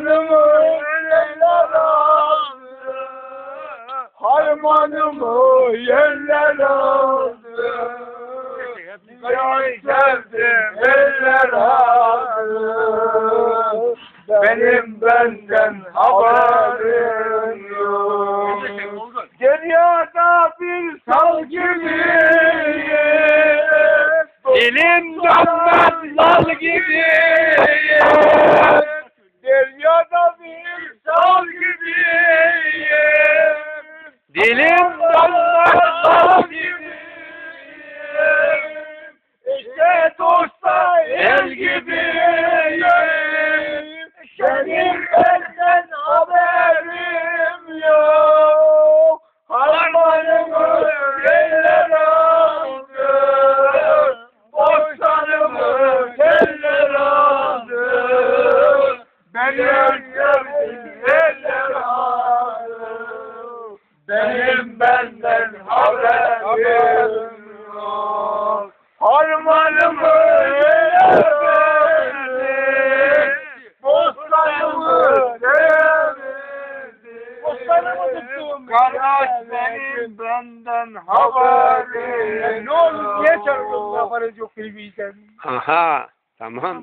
Harmanımı eller aldı. Harmanımı yerler aldı. Sevdim eller aldı. Benim benden haberim yok. Deryada bir sal gibiyim. Dilim dönmez lal gibiyim. Deryada bir sal gibiyim. Dilim dönmez lal gibiyim. İşte dosta el gibiyim. Senin benden haberim yok. Harmanımı eller aldı. Bostanımı eller aldı. Sevdim eller aldı. Benim benden haberim yok. Harmanımı verdi. Bostanımı devirdi. Bostanımı tuttum. Kardeş benim benden haberim Ne olur niye çarpıyorsun yaparız yok bilmeyeceğim. Aha tamam.